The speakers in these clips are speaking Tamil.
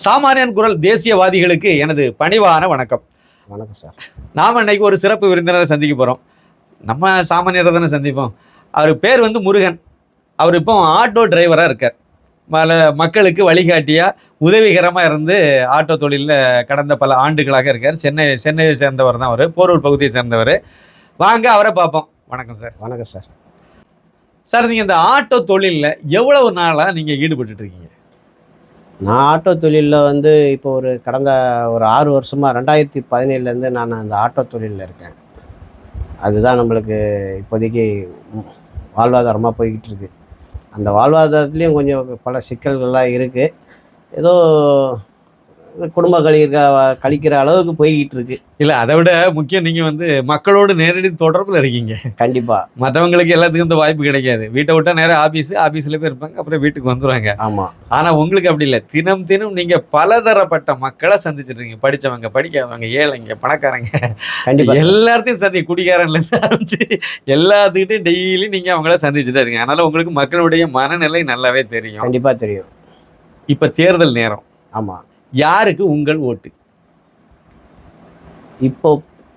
சாமானியன் குரல் தேசியவாதிகளுக்கு எனது பணிவான வணக்கம். வணக்கம் சார். நாம் இன்னைக்கு ஒரு சிறப்பு விருந்தினரை சந்திக்க போகிறோம் நம்ம சாமானியரை தானே சந்திப்போம். அவர் பேர் வந்து முருகன். அவர் இப்போ ஆட்டோ டிரைவராக இருக்கார். பல மக்களுக்கு வழிகாட்டியாக உதவிகரமாக இருந்து ஆட்டோ தொழிலில் கடந்த பல ஆண்டுகளாக இருக்கார். சென்னை சென்னையை சேர்ந்தவர் தான் அவர். போரூர் பகுதியை சேர்ந்தவர். வாங்க அவரை பார்ப்போம். வணக்கம் சார். வணக்கம் சார். சார் நீங்கள் இந்த ஆட்டோ தொழிலில் எவ்வளவு நாளாக நீங்கள் ஈடுபட்டுட்டு இருக்கீங்க? நான் ஆட்டோ தொழிலில் வந்து இப்போ ஒரு கடந்த ஒரு ஆறு வருஷமாக ரெண்டாயிரத்தி பதினேழுலேருந்து நான் அந்த ஆட்டோ தொழிலில் இருக்கேன். அதுதான் நம்மளுக்கு இப்போதைக்கு வாழ்வாதாரமாக போய்கிட்டு இருக்கு அந்த வாழ்வாதாரத்துலேயும் கொஞ்சம் பல சிக்கல்கள்லாம் இருக்குது ஏதோ குடும்ப கழிக்கிற கழிக்கிற அளவுக்கு போய்கிட்டு இருக்கு. இல்லை அதை விட முக்கியம் நீங்கள் வந்து மக்களோடு நேரடி தொடர்பில் இருக்கீங்க. கண்டிப்பாக மற்றவங்களுக்கு எல்லாத்துக்கும் இந்த வாய்ப்பு கிடைக்காது. வீட்டை விட்டா நேரம் ஆபீஸ் ஆபீஸ்ல போய் இருப்பாங்க அப்புறம் வீட்டுக்கு வந்துருவாங்க. ஆமாம் ஆனா உங்களுக்கு அப்படி இல்லை. தினம் தினம் நீங்க பலதரப்பட்ட மக்களை சந்திச்சிட்டு இருக்கீங்க. படிச்சவங்க படிக்காதவங்க ஏழைங்க பணக்காரங்க. கண்டிப்பாக எல்லாத்தையும் சந்தி குடிகாரன்ல இருந்து ஆரம்பிச்சு எல்லாத்துக்கிட்டையும் டெய்லி நீங்க அவங்கள சந்திச்சுட்டே இருக்கீங்க. அதனால உங்களுக்கு மக்களுடைய மனநிலை நல்லாவே தெரியும். கண்டிப்பாக தெரியும். இப்ப தேர்தல் நேரம். ஆமாம் யாருக்கு உங்கள் ஓட்டு? இப்போ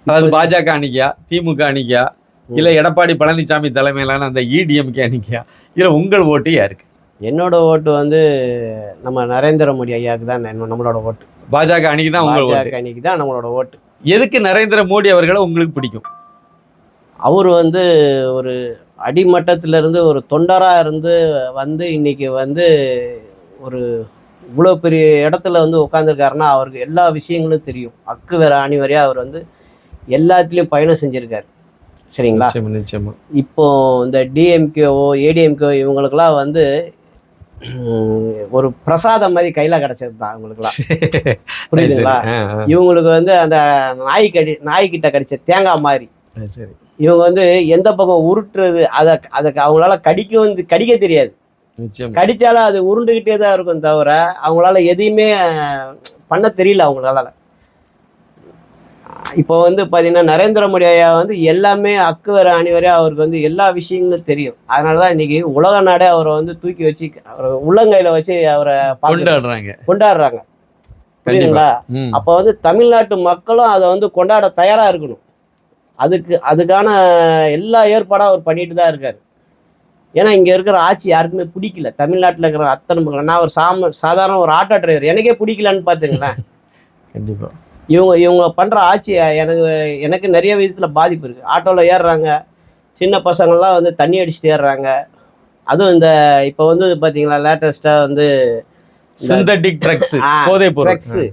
அதாவது பாஜக அணிக்கா திமுக அணிக்கா இல்ல எடப்பாடி பழனிசாமி தலைமையிலான அந்த E இடிஎம்கே அணிக்கா? இல்ல உங்கள் ஓட்டு யாருக்கு? என்னோட ஓட்டு வந்து நம்ம நரேந்திர மோடி ஐயாவுக்கு தான் நம்மளோட ஓட்டு. பாஜக அணிக்கு தான் உங்கள் பாஜக அன்னைக்கு தான் நம்மளோட ஓட்டு. எதுக்கு நரேந்திர மோடி அவர்களை உங்களுக்கு பிடிக்கும்? அவர் வந்து ஒரு அடிமட்டத்துல இருந்து ஒரு தொண்டராக இருந்து வந்து இன்னைக்கு வந்து ஒரு இவ்வளோ பெரிய இடத்துல வந்து உட்காந்துருக்காருன்னா அவருக்கு எல்லா விஷயங்களும் தெரியும். அக்கு வேற ஆணி வரையா அவர் வந்து எல்லாத்துலேயும் பயணம் செஞ்சுருக்காரு. சரிங்களா? நிச்சயமா இப்போ இந்த டிஎம்கேஓ ஏடிஎம்கே இவங்களுக்கெல்லாம் வந்து ஒரு பிரசாதம் மாதிரி கையில் கிடச்சது தான் இவங்களுக்குலாம் புரியுதுங்களா. இவங்களுக்கு வந்து அந்த நாய் கடி நாய்க்கிட்ட கடிச்ச தேங்காய் மாதிரி. சரி. இவங்க வந்து எந்த பக்கம் உருட்டுறது அதை அதை அவங்களால கடிக்க வந்து கடிக்க தெரியாது. கடிச்சாலும் அது உருண்டுகிட்டே தான் இருக்கும் தவிர அவங்களால எதையுமே பண்ண தெரியல அவங்களால. இப்போ வந்து பார்த்தீங்கன்னா நரேந்திர மோடி ஐயா வந்து எல்லாமே அக்கு வர அணி வரை அவருக்கு வந்து எல்லா விஷயங்களும் தெரியும். அதனால தான் இன்னைக்கு உலக நாடே அவரை வந்து தூக்கி வச்சு அவரை உள்ளங்கையில வச்சு அவரை கொண்டாடுறாங்க. கொண்டாடுறாங்க. புரியுதுங்களா. அப்போ வந்து தமிழ்நாட்டு மக்களும் அதை வந்து கொண்டாட தயாராக இருக்கணும். அதுக்கு அதுக்கான எல்லா ஏற்பாடும் அவர் பண்ணிட்டு தான் இருக்காரு. ஏன்னா இங்கே இருக்கிற ஆட்சி யாருக்குமே பிடிக்கல. தமிழ்நாட்டில் இருக்கிற அத்தனை நான் ஒரு சாம சாதாரண ஒரு ஆட்டோ டிரைவர் எனக்கே பிடிக்கலன்னு பார்த்துங்களேன் கண்டிப்பா. இவங்க இவங்க பண்ணுற ஆட்சி எனக்கு எனக்கு நிறைய விதத்தில் பாதிப்பு இருக்குது ஆட்டோவில் ஏறுறாங்க. சின்ன பசங்கள்லாம் வந்து தண்ணி அடிச்சுட்டு ஏறுறாங்க. அதுவும் இந்த இப்போ வந்து பார்த்தீங்களா லேட்டஸ்ட்டாக வந்து சிந்தட்டிக் ட்ரக்ஸ் போதை ட்ரக்ஸு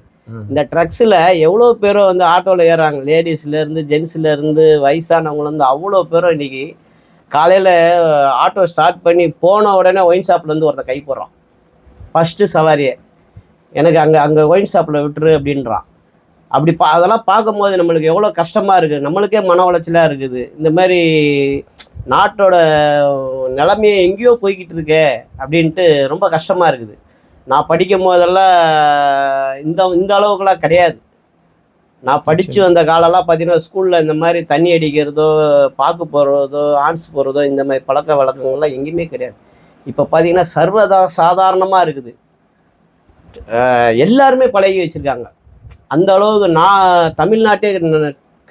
இந்த ட்ரக்ஸில் எவ்வளோ பேரோ வந்து ஆட்டோவில் ஏறுறாங்க. லேடிஸ்லேருந்து ஜென்ஸ்லேருந்து வயசானவங்கலேருந்து அவ்வளோ பேரும் இன்னைக்கு காலையில் ஆட்டோ ஸ்டார்ட் பண்ணி போன உடனே ஒயின் ஷாப்லேருந்து ஒருத்தன் கை போடுறான். ஃபஸ்ட்டு சவாரியே. எனக்கு அங்கே அங்கே ஒயின் ஷாப்பில் விட்டுரு அப்படின்றான். அப்படி பா அதெல்லாம் பார்க்கும்போது நம்மளுக்கு எவ்வளோ கஷ்டமாக இருக்குது நம்மளுக்கே மன உளைச்சலாக இருக்குது. இந்த மாதிரி நாட்டோட நிலைமையை எங்கேயோ போய்கிட்டு இருக்கே அப்படின்ட்டு ரொம்ப கஷ்டமாக இருக்குது. நான் படிக்கும் போதெல்லாம் இந்த இந்த அளவுக்குலாம் கிடையாது. நான் படித்து வந்த காலம்லாம் பார்த்தீங்கன்னா ஸ்கூலில் இந்த மாதிரி தண்ணி அடிக்கிறதோ பாக்கு போடுறதோ ஆன்ஸ் போடுறதோ இந்த மாதிரி பழக்க வழக்கங்கள்லாம் எங்கேயுமே கிடையாது. இப்போ பார்த்தீங்கன்னா சர்வதா சாதாரணமாக இருக்குது. எல்லாருமே பழகி வச்சுருக்காங்க. அந்த அளவுக்கு நான் தமிழ்நாட்டே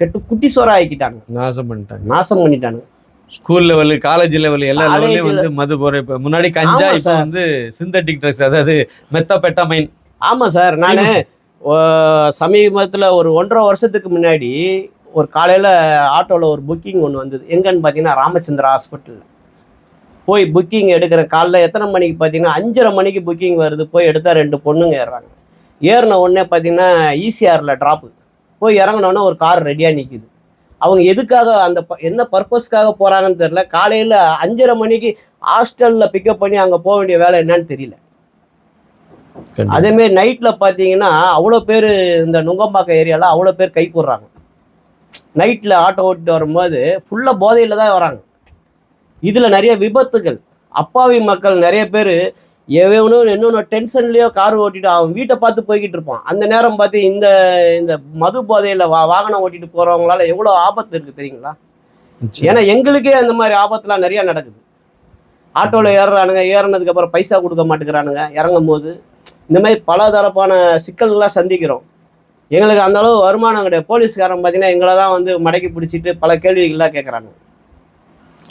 கெட்டு குட்டி சோறா ஆக்கிட்டாங்க. நாசம் பண்ணிட்டாங்க. நாசம் பண்ணிட்டாங்க. ஸ்கூல் லெவல் காலேஜ் லெவல் எல்லா லெவல்லையும் வந்து மது போற இப்ப முன்னாடி கஞ்சா இப்போ. வந்து சிந்தட்டிக் ட்ரக்ஸ் அதாவது மெத்தபெட்டமைன் ஆமாம் சார். நான் சமீபத்தில் ஒரு ஒன்றரை வருஷத்துக்கு முன்னாடி ஒரு காலையில் ஆட்டோவில் ஒரு புக்கிங் ஒன்று வந்தது. எங்கன்னு பார்த்தீங்கன்னா ராமச்சந்திரா ஹாஸ்பிட்டலில் போய் புக்கிங் எடுக்கிற காலைல எத்தனை மணிக்கு பார்த்தீங்கன்னா அஞ்சரை மணிக்கு புக்கிங் வருது. போய் எடுத்தால் ரெண்டு பொண்ணுங்க ஏறுறாங்க. ஏறின உடனே பார்த்தீங்கன்னா ஈசிஆரில் ட்ராப்பு போய் இறங்கினோடனே ஒரு கார் ரெடியாக நிற்கிது அவங்க எதுக்காக அந்த ப- என்ன பர்பஸ்க்காக போகிறாங்கன்னு தெரில காலையில் அஞ்சரை மணிக்கு ஹாஸ்டலில் பிக்கப் பண்ணி அங்கே போக வேண்டிய வேலை என்னன்னு தெரியல. அதேமாரி நைட்டில் பார்த்தீங்கன்னா அவ்வளோ பேர் இந்த நுங்கம்பாக்கம் ஏரியாவில் அவ்வளோ பேர் கை போடுறாங்க நைட்டில் ஆட்டோ ஓட்டிட்டு வரும்போது ஃபுல்லாக போதையில் தான் வராங்க. இதில் நிறைய விபத்துகள். அப்பாவி மக்கள் நிறைய பேர் எவனும் இன்னொன்று டென்ஷன்லேயோ கார் ஓட்டிட்டு அவன் வீட்டை பார்த்து போய்கிட்டு இருப்பான். அந்த நேரம் பார்த்து இந்த இந்த மது போதையில் வா வாகனம் ஓட்டிட்டு போகிறவங்களால எவ்வளோ ஆபத்து இருக்குது தெரியுங்களா? ஏன்னா எங்களுக்கே அந்த மாதிரி ஆபத்துலாம் நிறையா நடக்குது. ஆட்டோவில் ஏறுறானுங்க ஏறினதுக்கு அப்புறம் பைசா கொடுக்க மாட்டேங்கிறானுங்க இறங்கும் போது இந்த மாதிரி பல தரப்பான சந்திக்கிறோம். எங்களுக்கு அந்த அளவு வருமானம் கிடையாது. போலீஸ்காரன் பார்த்தீங்கன்னா எங்களை தான் வந்து மடக்கி பிடிச்சிட்டு பல கேள்விகள்லாம் கேட்குறாங்க.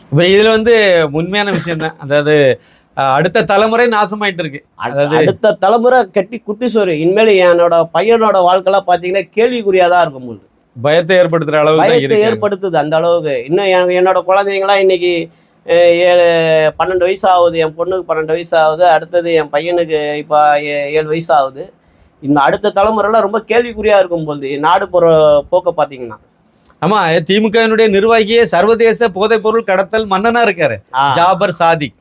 இப்போ இதில் வந்து உண்மையான விஷயம் தான் அதாவது அடுத்த தலைமுறை நாசமாயிட்டு இருக்கு. அதாவது- அடுத்த தலைமுறை கட்டி குட்டி சோறு. இனிமேல் என்னோட பையனோட வாழ்க்கைலாம் பார்த்தீங்கன்னா கேள்விக்குறியாக தான் இருக்கும் உங்களுக்கு பயத்தை ஏற்படுத்துற அளவுக்கு பயத்தை ஏற்படுத்துது அந்த அளவுக்கு. இன்னும் என்னோட குழந்தைங்களாம் இன்னைக்கு ஏழு பன்னெண்டு வயசு ஆகுது என் பொண்ணுக்கு பன்னெண்டு வயசு ஆகுது அடுத்தது என் பையனுக்கு இப்போ ஏழு வயசு ஆகுது இன்னும் அடுத்த தலைமுறைலாம் ரொம்ப கேள்விக்குறியா இருக்கும் போது நாடு போகிற போக்கை பார்த்தீங்கன்னா ஆமா திமுகவினுடைய நிர்வாகியே சர்வதேச போதைப் பொருள் கடத்தல் மன்னனா இருக்காரு ஜாபர் சாதிக்.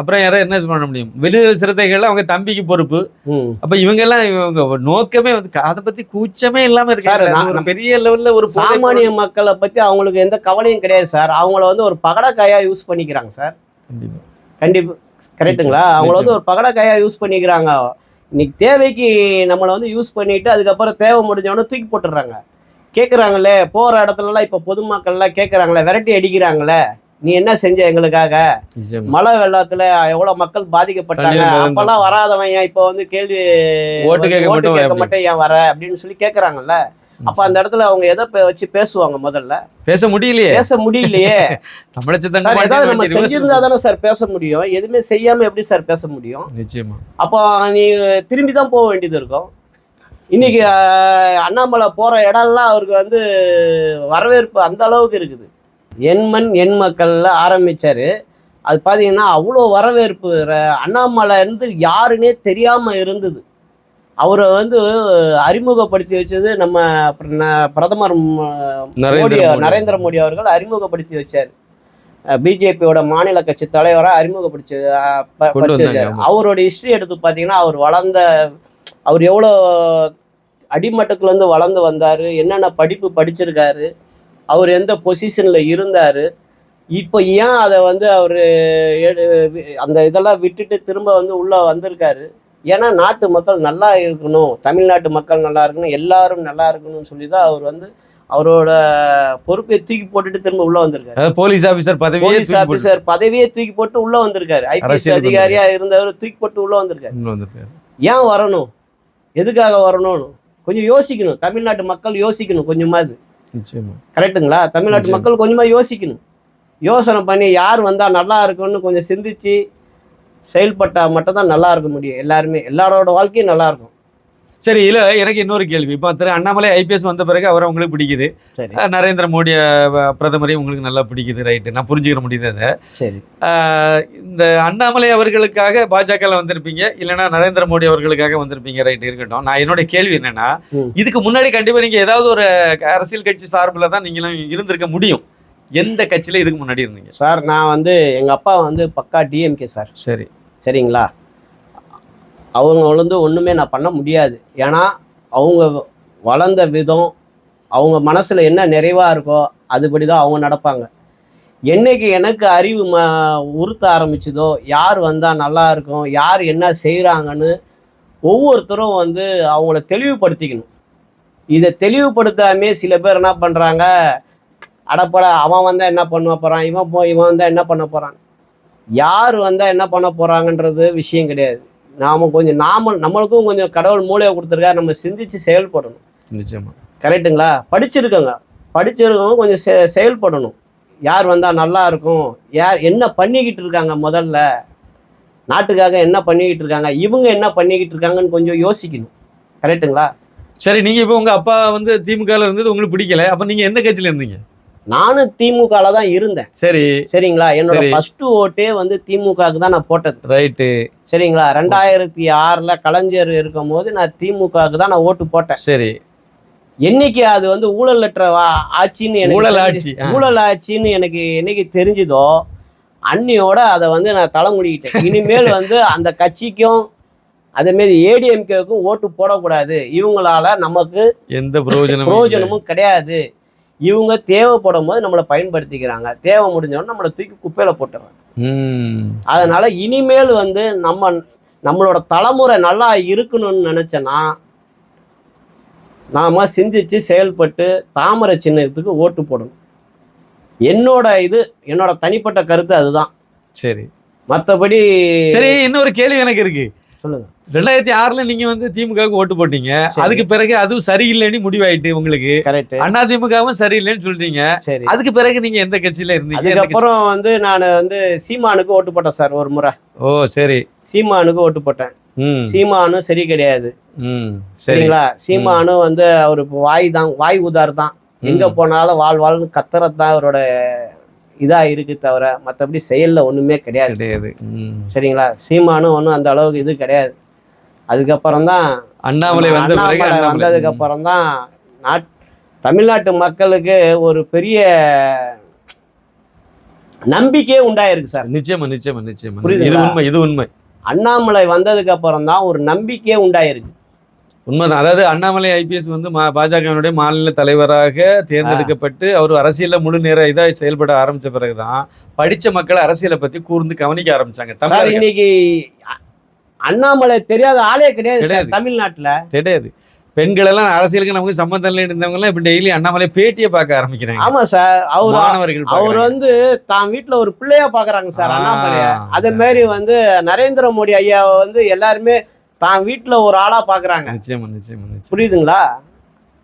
அப்புறம் யாரும் என்ன பண்ண முடியும்? விடுதலை சிறுத்தைகள் அவங்க தம்பிக்கு பொறுப்பு. அப்ப இவங்க எல்லாம் இவங்க நோக்கமே வந்து அதை பத்தி கூச்சமே இல்லாம இருக்காரு பெரிய லெவல்ல ஒரு சாமானிய மக்களை பற்றி அவங்களுக்கு எந்த கவலையும் கிடையாது சார். அவங்கள வந்து ஒரு பகடக்காயாக யூஸ் பண்ணிக்கிறாங்க சார். கண்டிப்பா. நிச்சயம், அவங்கள வந்து ஒரு பகடக்காயா யூஸ் பண்ணிக்கிறாங்க. இன்னைக்கு தேவைக்கு நம்மளை வந்து யூஸ் பண்ணிட்டு அதுக்கப்புறம் தேவை முடிஞ்சவொடனே தூக்கி போட்டுடுறாங்க. கேட்குறாங்களே போகிற இடத்துலலாம் இப்போ பொதுமக்கள்லாம் கேட்குறாங்களே விரட்டி அடிக்கிறாங்களே நீ என்ன செஞ்ச எங்களுக்காக. மழை வெள்ளத்துல எவ்வளவு மக்கள் பாதிக்கப்பட்டாங்க. அப்பெல்லாம் வராதவன் ஏன் இப்போ வந்து கேள்வி ஓட்டு கேட்க மட்டும் ஏன் வர அப்படின்னு சொல்லி கேட்குறாங்கல்ல அப்ப அந்த இடத்துல அவங்க எதை வச்சு பேசுவாங்க முதல்ல? பேச முடியலையே. பேச முடியலையே. ஏதாவது நம்ம செஞ்சிருந்தா தானே சார் பேச முடியும். எதுவுமே செய்யாம எப்படி சார் பேச முடியும்? நிச்சயமா அப்போ நீ திரும்பி தான் போக வேண்டியது இருக்கும். இன்னைக்கு அண்ணாமலை போற இடம்லாம் அவருக்கு வந்து வரவேற்பு அந்த அளவுக்கு இருக்குது. என் மண் என் மக்கள்ல ஆரம்பிச்சாரு. அது பார்த்தீங்கன்னா அவ்வளோ வரவேற்பு. அண்ணாமலை இருந்து யாருன்னே தெரியாம இருந்தது. அவரை வந்து அறிமுகப்படுத்தி வச்சது நம்ம பிரதமர் மோடி. நரேந்திர மோடி அவர்கள் அறிமுகப்படுத்தி வச்சார். பிஜேபியோட மாநில கட்சி தலைவராக அறிமுகப்படுத்தி. அவரோட ஹிஸ்டரி எடுத்து பார்த்தீங்கன்னா அவர் வளர்ந்த அவர் எவ்வளோ அடிமட்டத்துலேருந்து வளர்ந்து வந்தார் என்னென்ன படிப்பு படிச்சிருக்காரு அவர் எந்த பொசிஷனில் இருந்தார் இப்போ ஏன் அதை வந்து அவர் அந்த இதெல்லாம் விட்டுட்டு திரும்ப வந்து உள்ளே வந்திருக்காரு? ஏன்னா நாட்டு மக்கள் நல்லா இருக்கணும் தமிழ்நாட்டு மக்கள் நல்லா இருக்கணும் எல்லாரும் நல்லா இருக்கணும்னு சொல்லி தான் அவர் வந்து அவரோட பொறுப்பை தூக்கி போட்டுட்டு திரும்ப உள்ள வந்திருக்காரு. போலீஸ் ஆபீசர் போலீஸ் ஆபீசர் பதவியே தூக்கி போட்டு உள்ள வந்திருக்காரு. ஐபிஎஸ் அதிகாரியா இருந்தவர் தூக்கி போட்டு உள்ள வந்திருக்காரு. உள்ள வந்திருக்காரு. ஏன் வரணும்? எதுக்காக வரணும்னு? கொஞ்சம் யோசிக்கணும். தமிழ்நாட்டு மக்கள் யோசிக்கணும் கொஞ்சமாவது. நிச்சயமா. கரெக்ட்டுங்களா தமிழ்நாட்டு. மக்கள் கொஞ்சமா யோசிக்கணும். யோசனை பண்ணி யார் வந்தா நல்லா இருக்கும்னு கொஞ்சம் சிந்திச்சு செயல்பட்டா மட்டும் தான் நல்லா இருக்க முடியும். எல்லாருமே எல்லாரோட வாழ்க்கையும் நல்லா இருக்கும். சரி இல்ல எனக்கு இன்னொரு கேள்வி. இப்போ திரு அண்ணாமலை ஐபிஎஸ் வந்த பிறகு அவரை உங்களுக்கு பிடிக்குது. நரேந்திர மோடி அஹ், பிரதமரையும் உங்களுக்கு நல்லா பிடிக்குது ரைட்டு நான் புரிஞ்சுக்கிற முடியுது அதை. சரி. இந்த அண்ணாமலை அவர்களுக்காக பாஜகவில் வந்திருப்பீங்க இல்லைன்னா நரேந்திர மோடி அவர்களுக்காக வந்திருப்பீங்க ரைட் இருக்கட்டும். நான் என்னோட கேள்வி என்னன்னா. இதுக்கு முன்னாடி கண்டிப்பா நீங்க ஏதாவது ஒரு அரசியல் கட்சி சார்பில் தான் நீங்களும் இருந்திருக்க முடியும். எந்த கட்சியில இதுக்கு முன்னாடி இருந்தீங்க? சார் நான் வந்து எங்க அப்பா வந்து பக்கா டிஎம்கே சார். சரி. சரிங்களா? அவங்க வந்து ஒன்றுமே நான் பண்ண முடியாது. ஏன்னா அவங்க வளர்ந்த விதம் அவங்க மனசில் என்ன நிறைவாக இருக்கோ அதுபடி தான் அவங்க நடப்பாங்க. என்னைக்கு எனக்கு அறிவு ம உறுத்த ஆரம்பிச்சதோ யார் வந்தால் நல்லா இருக்கும் யார் என்ன செய்கிறாங்கன்னு ஒவ்வொருத்தரும் வந்து அவங்கள தெளிவுபடுத்திக்கணும். இதை தெளிவுபடுத்தாமே சில பேர் என்ன பண்ணுறாங்க அடப்பட அவன் வந்தால் என்ன பண்ண போகிறான் இவன் போ இவன் வந்தால் என்ன பண்ண போகிறான் யார் வந்தால் என்ன பண்ண போகிறாங்கன்றது விஷயம் கிடையாது. நாம் கொஞ்சம் நாம நம்மளுக்கும் கொஞ்சம் கடவுள் மூளையை கொடுத்துருக்கா நம்ம சிந்திச்சு செயல்படணும். நிச்சயமா. கரெக்ட்டுங்களா? படிச்சிருக்கோங்க. படிச்சிருக்கவங்க கொஞ்சம் செ செயல்படணும். யார் வந்தால் நல்லா இருக்கும்? யார் என்ன பண்ணிக்கிட்டு இருக்காங்க முதல்ல? நாட்டுக்காக என்ன பண்ணிக்கிட்டு இருக்காங்க? இவங்க என்ன பண்ணிக்கிட்டு இருக்காங்கன்னு கொஞ்சம் யோசிக்கணும். கரெக்ட்டுங்களா? சரி நீங்க இப்போ உங்க அப்பா வந்து திமுகல இருந்தது உங்களுக்கு பிடிக்கல. அப்ப நீங்க எந்த கட்சியில இருந்தீங்க? நானும் திமுகல தான் இருந்தேன். சரி. சரிங்களா? என்னோட. ஃபர்ஸ்ட் ஓட்டே வந்து திமுகவுக்கு தான் நான் போட்டது. ரைட்டு. சரிங்களா? ரெண்டாயிரத்தி ஆறுல கலைஞர் இருக்கும் போது நான் திமுகவுக்கு தான் நான் ஓட்டு போட்டேன். சரி. என்னைக்கு அது வந்து ஊழலற்ற வா- ஆட்சின்னு எனக்கு ஊழல் ஆட்சி. ஊழல் ஆட்சின்னு எனக்கு என்னைக்கு தெரிஞ்சுதோ அன்னியோட அதை வந்து நான் தலைமுடிக்கிட்டேன் இனிமேல் வந்து அந்த கட்சிக்கும் அதேமாரி ஏடிஎம்கேவுக்கும் ஓட்டு போடக்கூடாது. இவங்களால நமக்கு எந்த பிரயோஜனமும் இல்லை. பிரயோஜனமும் கிடையாது. இவங்க தேவைப்படும் போது நம்மளை பயன்படுத்திக்கிறாங்க. தேவை முடிஞ்சோடனே நம்மளை தூக்கி குப்பையில போட்டுறாங்க அதனால இனிமேல் வந்து நம்ம நம்மளோட தலைமுறை நல்லா இருக்கணும்னு நினைச்சேன்னா நாம சிந்திச்சு செயல்பட்டு தாமரை சின்னத்துக்கு ஓட்டு போடணும். என்னோட இது என்னோட தனிப்பட்ட கருத்து அதுதான். சரி. மற்றபடி சரி இன்னொரு கேள்வி எனக்கு இருக்கு. சொல்லுங்க. ரெண்டாயிரத்தி ஆறுல நீங்க வந்து திமுகவுக்கு ஓட்டு போட்டீங்க. அதுக்கு பிறகு அதுவும் சரியில்லைன்னு முடிவாயிட்டு உங்களுக்கு. கரெக்ட் அண்ணா திமுகவும் சரியில்லைன்னு சொல்றீங்க. சரி. அதுக்கு பிறகு நீங்க எந்த கட்சியில இருந்தீங்க? அதுக்கப்புறம் வந்து நான் வந்து சீமானுக்கு ஓட்டு போட்டேன் சார் ஒரு முறை. ஓ சரி. சீமானுக்கு ஓட்டு போட்டேன். சீமானும் சரி கிடையாது. சரிங்களா? சீமானும் வந்து அவர் வாய் தான் வாய் உதார் தான். எங்க. போனாலும் வாழ் வாழ்னு கத்துறது தான் அவரோட இதா இருக்கு தவிர மற்றபடி செயல்ல ஒண்ணுமே கிடையாது. கிடையாது. சரிங்களா? சீமானும் ஒன்றும் அந்த அளவுக்கு இது கிடையாது. அதுக்கப்புறம் தான் அண்ணாமலை அண்ணாமலை அண்ணாமலை. வந்ததுக்கு அப்புறம் தான் நாட் தமிழ்நாட்டு மக்களுக்கு ஒரு பெரிய நம்பிக்கையே உண்டாயிருக்கு சார். நிச்சயமா நிச்சயமா நிச்சயமா. இது? உண்மை இது உண்மை. அண்ணாமலை வந்ததுக்கு அப்புறம் தான் ஒரு நம்பிக்கையே உண்டாயிருக்கு. உண்மைதான். அதாவது அண்ணாமலை ஐபிஎஸ் வந்து மா- பாஜகவினுடைய மாநில தலைவராக தேர்ந்தெடுக்கப்பட்டு அவர் அரசியல்ல முழு நேர இதா செயல்பட ஆரம்பிச்ச பிறகுதான் படிச்ச மக்கள் அரசியலை பத்தி கூர்ந்து கவனிக்க ஆரம்பிச்சாங்க. தமிழர்கள். இன்னைக்கு அண்ணாமலை தெரியாத ஆளே கிடையாது. தமிழ்நாட்டுல. கிடையாது. பெண்கள் எல்லாம் அரசியலுக்கு நமக்கு சம்பந்தம் இல்லை இருந்தவங்க எல்லாம் இப்ப டெய்லி அண்ணாமலை பேட்டியை பார்க்க ஆரம்பிக்கிறாங்க. ஆமா சார் அவர் மாணவர்கள் அவர். வந்து தான் வீட்டுல ஒரு பிள்ளையா பாக்குறாங்க சார். அண்ணாமலைய. அதே மாதிரி வந்து நரேந்திர மோடி ஐயாவை வந்து எல்லாருமே தான் வீட்டுல ஒரு ஆளா பாக்குறாங்க. நிச்சயமா நிச்சயமா புரியுதுங்களா?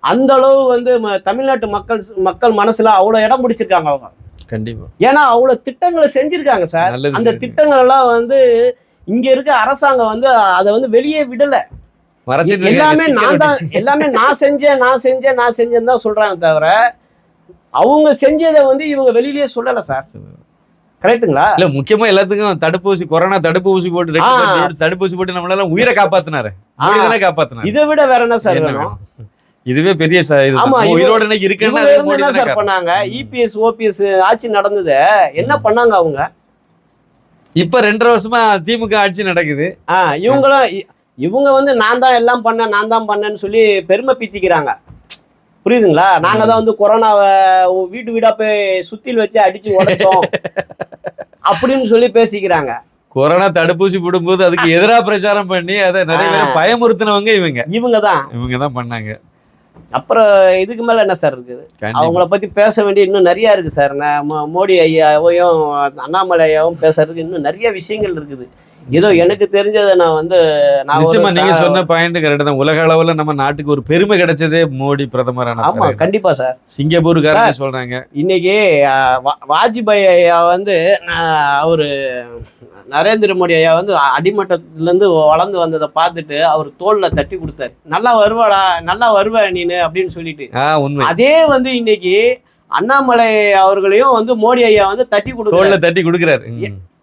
அந்த அளவு வந்து தமிழ்நாட்டு மக்கள் மக்கள் மனசுல அவ்வளவு இடம் பிடிச்சிருக்காங்க அவங்க. கண்டிப்பா. ஏன்னா அவ்வளவு திட்டங்களை செஞ்சிருக்காங்க சார். அந்த. திட்டங்கள் எல்லாம் வந்து இங்க இருக்க அரசாங்கம் வந்து அதை வந்து வெளியே விடல. எல்லாமே நான் தான். எல்லாமே நான் செஞ்சேன் நான் செஞ்சேன் நான் செஞ்சேன்னு தான் சொல்றாங்க தவிர அவங்க செஞ்சதை வந்து இவங்க வெளியிலேயே சொல்லல சார். கரெக்ட்டுங்களா? இல்ல முக்கியமா எல்லாத்துக்கும் தடுப்பூசி கொரோனா தடுப்பூசி போட்டு தடுப்பூசி போட்டு நம்மளால உயிரை காப்பாத்தினாரு. காப்பாத்தினாரு. இதை விட வேற என்ன சார் வேணும்? இதுவே பெரிய. ஆமா, உயிரோட என்ன சார். பண்ணாங்க. இபிஎஸ் ஓபிஎஸ் ஆட்சி நடந்தது. என்ன பண்ணாங்க அவங்க? இப்ப ரெண்டரை வருஷமா திமுக ஆட்சி நடக்குது. ஆ இவங்களும் இவங்க வந்து நான் தான் எல்லாம் பண்ணேன் நான் தான் பண்ணேன்னு சொல்லி பெருமை பீத்திக்கிறாங்க. புரியுதுங்களா? நாங்க தான் வந்து கொரோனாவை வீட்டு வீடா போய் சுத்தில் வச்சு அடிச்சு உடைச்சோம். அப்படின்னு சொல்லி பேசிக்கிறாங்க. கொரோனா தடுப்பூசி போடும்போது அதுக்கு எதிரா பிரச்சாரம் பண்ணி அதை நிறைய பேரை பயமுறுத்தினவங்க இவங்க. இவங்க தான். இவங்க தான் பண்ணாங்க. அப்புறம் இதுக்கு மேல என்ன சார் இருக்குது. அவங்கள பத்தி பேச வேண்டிய இன்னும் நிறைய இருக்கு சார். மோடி ஐயாவையும் அண்ணாமலை ஐயாவும் பேசுறதுக்கு இன்னும் நிறைய விஷயங்கள் இருக்குது. ஏதோ எனக்கு தெரிஞ்சதை நான் வந்து நான் நிச்சயமா நீங்க சொன்ன பாயிண்ட் கரெக்ட் தான். உலக அளவுல நம்ம நாட்டுக்கு ஒரு பெருமை கிடைச்சதே மோடி பிரதமரான ஆமா. கண்டிப்பா சார். சிங்கப்பூருக்காரங்க சொல்றாங்க. இன்னைக்கு வாஜ்பாய் ஐயா வந்து அவரு நரேந்திர மோடி ஐயா வந்து அடிமட்டத்துல இருந்து வளர்ந்து வந்ததை பார்த்துட்டு அவர் தோல்ல தட்டி கொடுத்தாரு. நல்லா வருவாடா நல்லா வருவ நீனு அப்படின்னு சொல்லிட்டு. அதே வந்து இன்னைக்கு அண்ணாமலை அவர்களையும் வந்து மோடி ஐயா வந்து தட்டி கொடுத்தாரு தோல்ல தட்டி கொடுக்குறாரு.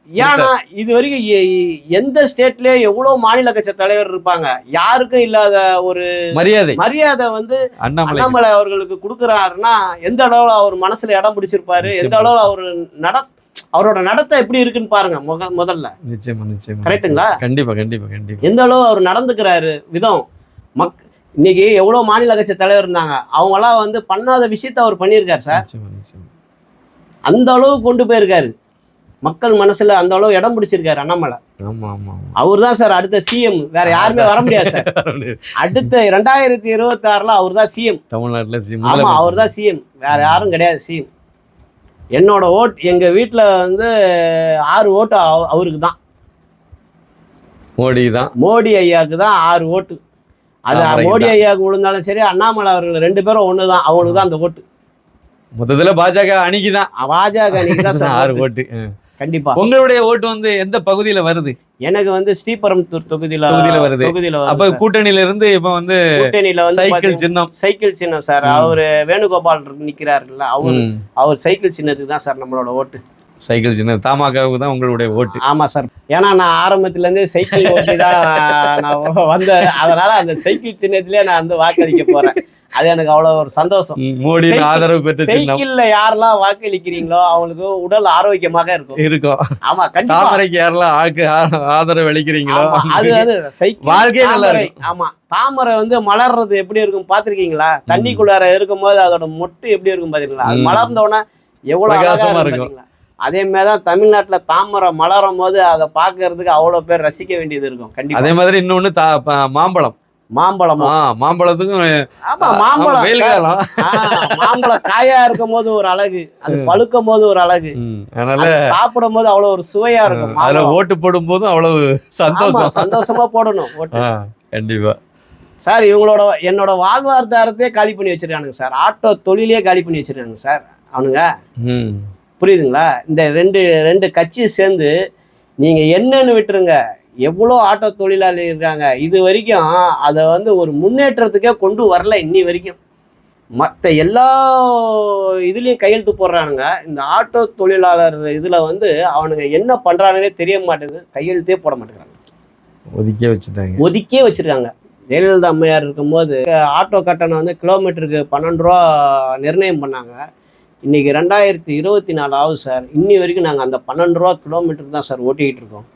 ஏன்னா இது வரைக்கும் எந்த ஸ்டேட்லயே எவ்வளவு மாநில கட்சி தலைவர் இருப்பாங்க யாருக்கும் இல்லாத ஒரு மரியாதை. மரியாதை வந்து அண்ணாமலை அவர்களுக்கு கொடுக்குறாருன்னா எந்த அளவுல அவர் மனசுல இடம் பிடிச்சிருப்பாரு எந்த. அளவுல அவர் நட அவரோட நடத்தை எப்படி இருக்குன்னு பாருங்க முக முதல்ல. நிச்சயமா நிச்சயமா கரெக்ட்டுங்களா? கண்டிப்பா கண்டிப்பா கண்டிப்பா. எந்த அளவு அவர் நடந்துக்கிறாரு விதம் மக் இன்னைக்கு எவ்வளவு மாநில கட்சி தலைவர் இருந்தாங்க அவங்க எல்லாம் வந்து பண்ணாத விஷயத்த அவர் பண்ணியிருக்காரு சார். அந்த அளவு கொண்டு போயிருக்காரு. மக்கள் மனசுல அந்த அளவு இடம் பிடிச்சிருக்காரு அண்ணாமலை. அவர் தான் சார் அடுத்த சிஎம் வேற யாருமே வர முடியாது சார். அடுத்த ரெண்டாயிரத்தி இருபத்தி ஆறுல அவர் தான் சிஎம் தமிழ்நாட்டுல சி- ஆமா. அவர் தான் சிஎம் வேற யாரும் கிடையாது சிஎம் என்னோட ஓட் எங்க வீட்ல வந்து ஆறு ஓட்டு அவ- அவருக்கு தான் மோடி தான். மோடி ஐயாவுக்கு தான் ஆறு ஓட்டு. அது மோடி தான். ஐயாவுக்கு விழுந்தாலும் சரி அண்ணாமலை அவர்கள் ரெண்டு பேரும் ஒன்று தான் அவங்களுக்கு தான் அந்த ஓட்டு. மொத்தத்துல பாஜக அணிக்குதான். பாஜக அன்னைக்கு தான் சார் ஆறு ஓட்டு. கண்டிப்பா. உங்களுடைய ஓட்டு வந்து எந்த பகுதியில வருது? எனக்கு வந்து ஸ்ரீபெரும்புத்தூர் தொகுதியில தொகுதியில வருது. தொகுதியில அப்ப. கூட்டணியில இருந்து இப்ப வந்து கூட்டணியில வந்து சைக்கிள் சின்னம். சைக்கிள் சின்னம் சார். அவரு வேணுகோபால் நிக்கிறாருல்ல அவர். அவர் சைக்கிள் சின்னத்துக்கு தான் சார் நம்மளோட ஓட்டு. சைக்கிள் சின்னம். தமாகாவுக்கு தான் உங்களுடைய ஓட்டு. ஆமா சார். ஏன்னா நான் ஆரம்பத்துல இருந்தே சைக்கிள் ஓட்டி தான் நான் வந்தேன். அதனால அந்த சைக்கிள் சின்னத்திலே நான் வந்து வாக்களிக்க போறேன். அது எனக்கு அவ்வளவு ஒரு சந்தோஷம். ம், மோடியின் சைக்கிள்- ஆதரவு பெற்ற சைக்கிள்ல யாரெல்லாம் வாக்களிக்கிறீங்களோ அவங்களுக்கு உடல் ஆரோக்கியமாக இருக்கும். இருக்கும். ஆமா தாமரைக்கு யாரெல்லாம் ஆதரவு அளிக்கிறீங்களோ அது சைக்கிள் வாழ்க்கையே நல்லா தாமரை, ஆமா. தாமரை வந்து மலர்றது எப்படி இருக்கும் பாத்திருக்கீங்களா தண்ணிக்குள்ளார இருக்கும்போது அதோட மொட்டு எப்படி இருக்கும் பாத்தீங்களா அது ம். மலர்ந்த உடனே எவ்வளவு பிரகாசமா இருக்கும் இருக்கும். அதே மாதிரி தான் தமிழ்நாட்டுல தாமரை மலரும் போது அதை பாக்குறதுக்கு அவ்வளவு பேர் ரசிக்க வேண்டியது இருக்கும். கண்டிப்பா. அதே மாதிரி இன்னொன்னு தா- மாம்பழம். மாம்பழமா. மாம்பழத்துக்கும் ஆமா மாம்பழம். மாம்பழம் காயா இருக்கும் போது ஒரு அழகு அது. பழுக்கும் போது ஒரு அழகு. அதனால அது சாப்பிடும் போது அவ்வளவு ஒரு சுவையா இருக்கும் அதுல. ஓட்டு போடும் போதும் அவ்வளவு சந்தோஷம். சந்தோஷமா போடணும் ஓட்டு. கண்டிப்பா. சார் இவங்களோட என்னோட வாழ்வாதாரத்தையே காலி பண்ணி வச்சிருக்கானுங்க சார். ஆட்டோ தொழிலே காலி பண்ணி வச்சிருக்காங்க சார் அவனுங்க. புரியுதுங்களா? இந்த ரெண்டு ரெண்டு கட்சி சேர்ந்து நீங்க என்னன்னு விட்டுருங்க. எவ்வளோ ஆட்டோ தொழிலாளி இருக்காங்க? இது வரைக்கும் அதை வந்து ஒரு முன்னேற்றத்துக்கே கொண்டு வரல இன்னி வரைக்கும். மற்ற எல்லா இதுலேயும் கையெழுத்து போடுறானுங்க. இந்த ஆட்டோ தொழிலாளர் இதில் வந்து அவனுங்க என்ன பண்ணுறானுன்னே தெரிய மாட்டேங்குது. கையெழுத்தே போட மாட்டேங்கிறாங்க. ஒதுக்கே வச்சுட்டாங்க. ஒதுக்கியே வச்சிருக்காங்க. ஜெயலலிதா அம்மையார் இருக்கும்போது ஆட்டோ கட்டணம் வந்து கிலோமீட்டருக்கு பன்னெண்டு ரூபா நிர்ணயம் பண்ணாங்க. இன்னைக்கு ரெண்டாயிரத்தி இருபத்தி நாலு ஆகுது சார். இன்னி வரைக்கும் நாங்கள் அந்த பன்னெண்டு ரூபா கிலோமீட்டருக்கு தான் சார் ஓட்டிக்கிட்டு இருக்கோம்.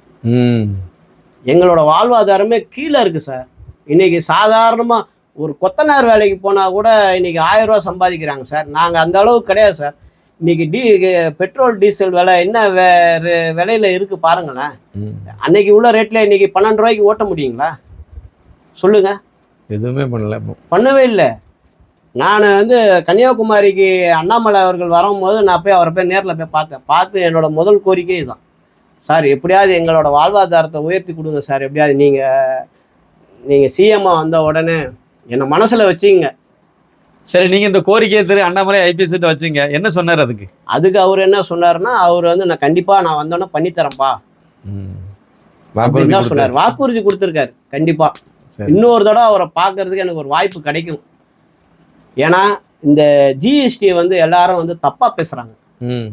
எங்களோட வாழ்வாதாரமே கீழே இருக்குது சார் இன்னைக்கு சாதாரணமாக ஒரு கொத்தனார் வேலைக்கு போனால் கூட இன்னைக்கு ஆயிரம் ரூபா சம்பாதிக்கிறாங்க சார் நாங்கள் அந்த அளவுக்கு கிடையாது சார் இன்னைக்கு டீ பெட்ரோல் டீசல் விலை என்ன வே விலையில இருக்குது பாருங்களேன். அன்னைக்கு உள்ள ரேட்டில் இன்னைக்கு பன்னெண்டு ரூபாய்க்கு ஓட்ட முடியுங்களா? சொல்லுங்க. எதுவுமே பண்ணல. பண்ணவே இல்லை. நான் வந்து கன்னியாகுமரிக்கு அண்ணாமலை அவர்கள் வரும்போது நான் போய் அவரை போய் நேரில் போய் பார்த்தேன். பார்த்து என்னோட முதல் கோரிக்கை இதுதான் சார் எப்படியாவது எங்களோட வாழ்வாதாரத்தை உயர்த்தி கொடுங்க சார். எப்படியாவது நீங்கள் நீங்கள் சிஎம்மாக வந்த உடனே என்னை மனசில் வச்சுங்க சரி நீங்க இந்த கோரிக்கையை திரு அண்ணாமலை ஐபிஎஸ் கிட்ட வச்சுங்க என்ன சொன்னார் அதுக்கு? அதுக்கு அவர் என்ன சொன்னாருன்னா அவர் வந்து நான் கண்டிப்பாக நான் வந்தோன்னே பண்ணித்தரேன்ப்பா. தான் சொன்னார். வாக்குறுதி கொடுத்துருக்காரு கண்டிப்பாக இன்னொரு தடவை அவரை பார்க்கறதுக்கு எனக்கு ஒரு வாய்ப்பு கிடைக்கும். ஏன்னா இந்த ஜிஎஸ்டி வந்து எல்லாரும் வந்து தப்பாக பேசுகிறாங்க ம்.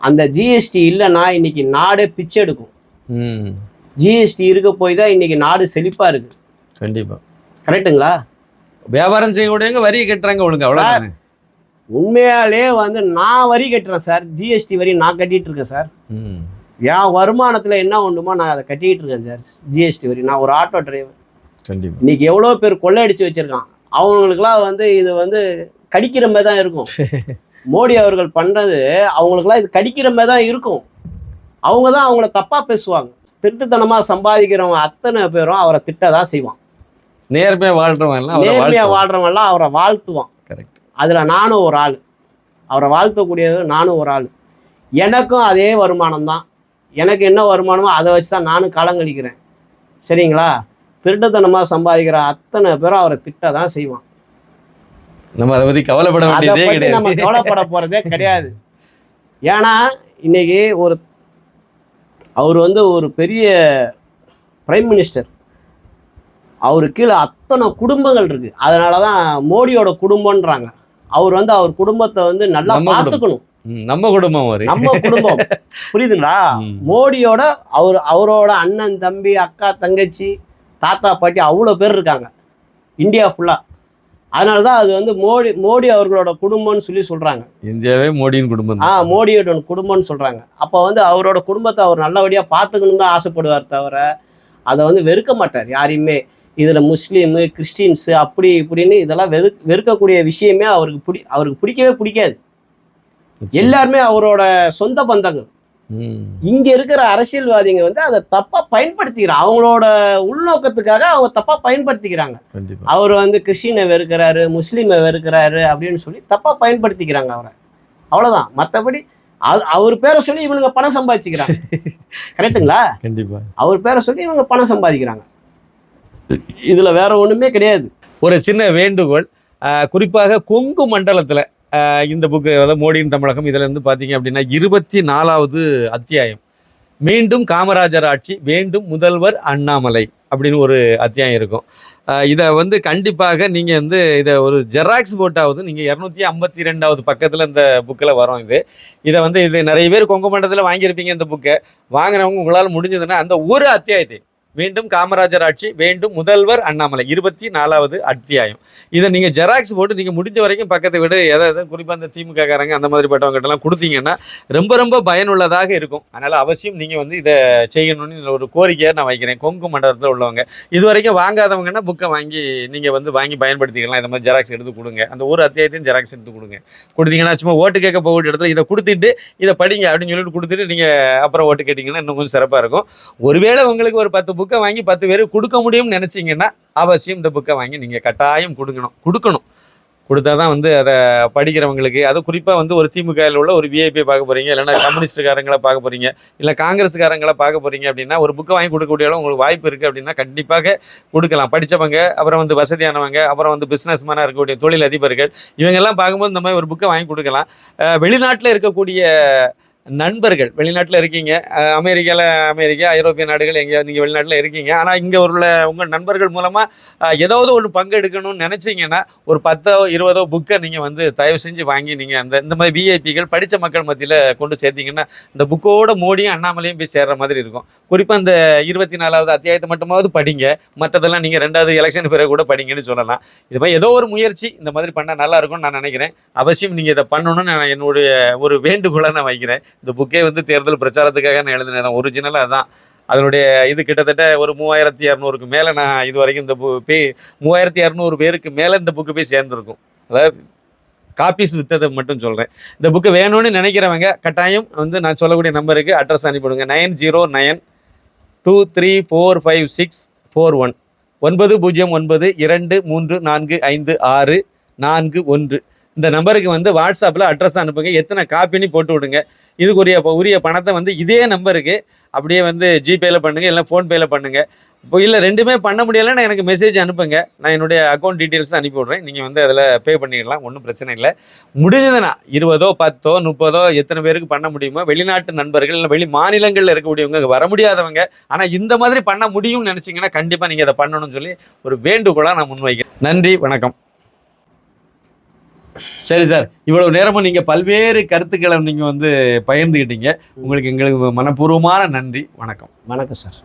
அந்த ஜிஎஸ்டி இல்லைன்னா இன்னைக்கு நாடே பிச்சை எடுக்கும். ம். ஜிஎஸ்டி இருக்க போய் தான் இன்னைக்கு நாடு செழிப்பாக இருக்கு. கண்டிப்பா. கரெக்ட்டுங்களா? வியாபாரம் செய்யக்கூடியவங்க வரி கட்டுறாங்க ஒழுங்கு அவ்வளவுதானே? உண்மையாலே வந்து நான் வரி கட்டுறேன் சார். ஜிஎஸ்டி வரி நான் கட்டிட்டு இருக்கேன் சார். ம். என் வருமானத்தில் என்ன ஒன்றுமோ நான் அதை கட்டிக்கிட்டு இருக்கேன் சார். ஜிஎஸ்டி வரி. நான் ஒரு ஆட்டோ டிரைவர். கண்டிப்பா. இன்னைக்கு எவ்வளோ பேர் கொள்ளையடிச்சு வச்சிருக்கான். அவங்களுக்குலாம் வந்து இது வந்து கடிக்கிற மாதிரி தான் இருக்கும். மோடி அவர்கள் பண்ணுறது அவங்களுக்குலாம் இது கடிக்கிற மாதிரி தான் இருக்கும். அவங்க தான் அவங்கள தப்பாக பேசுவாங்க. திருட்டுத்தனமாக சம்பாதிக்கிறவங்க அத்தனை பேரும் அவரை திட்ட தான் செய்வான். நேர்மையா வாழ்றவன் எல்லாம் அவரை நேர்மையாக வாழ்த்துவான். வாழ்றவன்லாம் அவரை வாழ்த்துவான். Correct. அதில் நானும் ஒரு ஆள். அவரை வாழ்த்தக்கூடியது நானும் ஒரு ஆள். எனக்கும் அதே வருமானம் தான். எனக்கு என்ன வருமானமோ அதை வச்சு தான் நானும் காலங்கழிக்கிறேன் சரிங்களா? திருட்டுத்தனமாக சம்பாதிக்கிற அத்தனை பேரும் அவரை திட்ட தான் செய்வான். நம்ம அதை பத்தி கவலைப்பட வேண்டியதே பற்றி நம்ம கிடையாது கவலைப்பட போகிறதே கிடையாது. ஏன்னா இன்னைக்கு ஒரு அவர் வந்து ஒரு பெரிய பிரைம் மினிஸ்டர் அவர் கீழே அத்தனை குடும்பங்கள் இருக்கு. அதனால தான் மோடியோட குடும்பம்ன்றாங்க. அவர் வந்து அவர் குடும்பத்தை வந்து நல்லா. பார்த்துக்கணும். நம்ம குடும்பம் ஒரு நம்ம குடும்பம். புரியுதுங்களா. மோடியோட அவர் அவரோட அண்ணன் தம்பி அக்கா தங்கச்சி தாத்தா பாட்டி அவ்வளோ பேர் இருக்காங்க. இந்தியா ஃபுல்லாக அதனால தான் அது வந்து மோடி மோடி அவர்களோட குடும்பம்னு சொல்லி சொல்கிறாங்க இந்தியாவே மோடியின் குடும்பம் ஆ. மோடியோட குடும்பம்னு சொல்கிறாங்க அப்போ வந்து அவரோட குடும்பத்தை அவர் நல்லபடியாக பார்த்துக்கணும் தான் ஆசைப்படுவார் தவிர அதை வந்து வெறுக்க மாட்டார் யாரையுமே இதில் முஸ்லீமு கிறிஸ்டின்ஸு அப்படி இப்படின்னு இதெல்லாம் வெறு வெறுக்கக்கூடிய விஷயமே அவருக்கு பிடி அவருக்கு பிடிக்கவே பிடிக்காது. எல்லாருமே அவரோட சொந்த பந்தங்கள். இங்க இருக்கிற அரசியல்வாதிங்க வந்து அதை தப்பா பயன்படுத்திக்கிறாங்க அவங்களோட உள்நோக்கத்துக்காக அவங்க தப்பா பயன்படுத்திக்கிறாங்க. அவர் வந்து கிறிஸ்டினை வெறுக்கிறாரு முஸ்லீமை வெறுக்கிறாரு அப்படின்னு சொல்லி தப்பா பயன்படுத்திக்கிறாங்க அவரை. அவ்வளவுதான். மற்றபடி அவர் பேரை சொல்லி இவனுங்க பணம் சம்பாதிச்சுக்கிறாங்க. கரெக்ட்டுங்களா? கண்டிப்பா. அவர் பேரை சொல்லி இவங்க பணம் சம்பாதிக்கிறாங்க. இதுல வேற ஒண்ணுமே கிடையாது. ஒரு சின்ன வேண்டுகோள் குறிப்பாக கொங்கு மண்டலத்துல இந்த புக்கு அதாவது மோடியின் தமிழகம் இதுல இருந்து அப்படின்னா இருபத்தி நாலாவது அத்தியாயம். மீண்டும் காமராஜர் ஆட்சி வேண்டும் முதல்வர் அண்ணாமலை அப்படின்னு ஒரு அத்தியாயம் இருக்கும். இதை வந்து கண்டிப்பாக நீங்கள் வந்து இதை ஒரு ஜெராக்ஸ் போட்டாவது நீங்கள் இரநூத்தி ஐம்பத்தி ரெண்டாவது பக்கத்தில் இந்த புக்கில் வரும் இது. இதை வந்து இது நிறைய பேர் கொங்கு மண்டலத்தில் வாங்கியிருப்பீங்க இந்த புக்கை வாங்கினவங்க உங்களால் முடிஞ்சதுன்னா அந்த ஒரு அத்தியாயத்தை மீண்டும் காமராஜர் ஆட்சி வேண்டும் முதல்வர் அண்ணாமலை இருபத்தி நாலாவது அத்தியாயம். இதை நீங்கள் ஜெராக்ஸ் போட்டு நீங்கள் முடிஞ்ச வரைக்கும் பக்கத்தை விட எதாவது குறிப்பாக அந்த திமுக காரங்க அந்த மாதிரி பட்டவங்ககிட்டலாம் கொடுத்தீங்கன்னா ரொம்ப ரொம்ப பயனுள்ளதாக இருக்கும். அதனால் அவசியம் நீங்கள் வந்து இதை செய்யணும்னு ஒரு கோரிக்கையாக நான் வைக்கிறேன். கொங்கு மண்டலத்தில் உள்ளவங்க. இது வரைக்கும் வாங்காதவங்கன்னா புக்கை வாங்கி நீங்கள் வந்து வாங்கி பயன்படுத்திக்கலாம். இந்த மாதிரி ஜெராக்ஸ் எடுத்து கொடுங்க. அந்த ஒரு அத்தியாயத்தையும் ஜெராக்ஸ் எடுத்து கொடுங்க. கொடுத்தீங்கன்னா சும்மா ஓட்டு கேட்க போகிற இடத்துல இதை கொடுத்துட்டு இதை படிங்க அப்படின்னு சொல்லிட்டு கொடுத்துட்டு நீங்கள் அப்புறம் ஓட்டு கேட்டிங்கன்னா இன்னும் கொஞ்சம் சிறப்பாக இருக்கும். ஒருவேளை உங்களுக்கு ஒரு பத்து புக் புக்கை வாங்கி பத்து பேருக்கு கொடுக்க முடியும்னு நினச்சிங்கன்னா அவசியம் இந்த புக்கை வாங்கி நீங்கள் கட்டாயம் கொடுக்கணும். கொடுக்கணும். கொடுத்தா தான் வந்து அதை படிக்கிறவங்களுக்கு அது குறிப்பாக வந்து ஒரு திமுகவில் உள்ள ஒரு விஐபி பார்க்க போகிறீங்க இல்லைன்னா கம்யூனிஸ்டுக்காரங்களை பார்க்க போகிறீங்க இல்லை காங்கிரஸ்காரங்களை பார்க்க போகிறீங்க அப்படின்னா ஒரு புக்கை வாங்கி கொடுக்கக்கூடிய அளவு உங்களுக்கு வாய்ப்பு இருக்குது அப்படின்னா கண்டிப்பாக கொடுக்கலாம். படித்தவங்க அப்புறம் வந்து வசதியானவங்க அப்புறம் வந்து பிஸ்னஸ்மேனாக இருக்கக்கூடிய தொழில் அதிபர்கள் இவங்கெல்லாம் பார்க்கும்போது இந்த மாதிரி ஒரு புக்கை வாங்கி கொடுக்கலாம். வெளிநாட்டில் இருக்கக்கூடிய நண்பர்கள் வெளிநாட்டில் இருக்கீங்க. அமெரிக்காவில் அமெரிக்கா ஐரோப்பிய நாடுகள் எங்கேயாவது நீங்கள் வெளிநாட்டில் இருக்கீங்க. ஆனால் இங்கே உள்ள உங்கள் நண்பர்கள் மூலமாக ஏதாவது ஒன்று பங்கெடுக்கணும்னு நினச்சிங்கன்னா ஒரு பத்தோ இருபதோ புக்கை நீங்கள் வந்து தயவு செஞ்சு வாங்கி நீங்கள் அந்த இந்த மாதிரி விஐபிகள் படித்த மக்கள் மத்தியில் கொண்டு சேர்த்தீங்கன்னா இந்த புக்கோட மோடியும் அண்ணாமலையும் போய் சேர்ற மாதிரி இருக்கும். குறிப்பாக இந்த இருபத்தி நாலாவது அத்தியாயத்தை மட்டுமாவது படிங்க. மற்றதெல்லாம் நீங்கள் ரெண்டாவது எலெக்ஷன் பிறகு கூட படிங்கன்னு சொல்லலாம். இது மாதிரி ஏதோ ஒரு முயற்சி இந்த மாதிரி பண்ணால் நல்லா இருக்கும்னு நான் நினைக்கிறேன். அவசியம் நீங்கள் இதை பண்ணணும்னு நான் என்னுடைய ஒரு வேண்டுகோளை நான் வைக்கிறேன். இந்த புக்கே வந்து தேர்தல் பிரச்சாரத்துக்காக நான் எழுதினேன் ஒரிஜினலாக அதான். அதனுடைய இது கிட்டத்தட்ட ஒரு மூவாயிரத்தி இரநூறுக்கு மேலே நான் இது வரைக்கும் இந்த பு பே மூவாயிரத்தி இரநூறு பேருக்கு மேலே இந்த புக்கு போய் சேர்ந்துருக்கும். அதாவது காப்பீஸ் வித்ததை மட்டும் சொல்கிறேன் இந்த புக்கு வேணும்னு நினைக்கிறவங்க கட்டாயம் வந்து நான் சொல்லக்கூடிய நம்பருக்கு அட்ரஸ் அனுப்பிவிடுங்க. Nine zero nine two three four five six four one ஒன்பது பூஜ்ஜியம் ஒன்பது இரண்டு மூன்று நான்கு ஐந்து ஆறு நான்கு ஒன்று. இந்த நம்பருக்கு வந்து வாட்ஸ்அப்பில் அட்ரஸ் அனுப்புங்க. எத்தனை காப்பின்னு போட்டு விடுங்க. இதுக்குரிய உரிய பணத்தை வந்து இதே நம்பருக்கு அப்படியே வந்து ஜிபேயில் பண்ணுங்கள் இல்லை ஃபோன்பேயில் பண்ணுங்கள் இப்போ இல்லை ரெண்டுமே பண்ண முடியலைன்னா எனக்கு மெசேஜ் அனுப்புங்க. நான் என்னுடைய அக்கௌண்ட் டீட்டெயில்ஸ் அனுப்பி விட்றேன். நீங்கள் வந்து அதில் பே பண்ணிடலாம். ஒன்றும் பிரச்சனை இல்லை. முடிஞ்சதுன்னா இருபதோ பத்தோ முப்பதோ எத்தனை பேருக்கு பண்ண முடியுமோ வெளிநாட்டு நண்பர்கள் இல்லை வெளி மாநிலங்களில் இருக்கக்கூடியவங்க வர முடியாதவங்க ஆனால் இந்த மாதிரி பண்ண முடியும்னு நினச்சிங்கன்னா கண்டிப்பாக நீங்கள் அதை பண்ணணும்னு சொல்லி ஒரு வேண்டுகோளாக நான் முன்வைக்கிறேன். நன்றி வணக்கம். சரி சார் இவ்வளவு நேரமும் நீங்க பல்வேறு கருத்துக்களை நீங்க வந்து பகிர்ந்துக்கிட்டீங்க உங்களுக்கு எங்களுக்கு மனப்பூர்வமான நன்றி. வணக்கம். வணக்கம் சார்.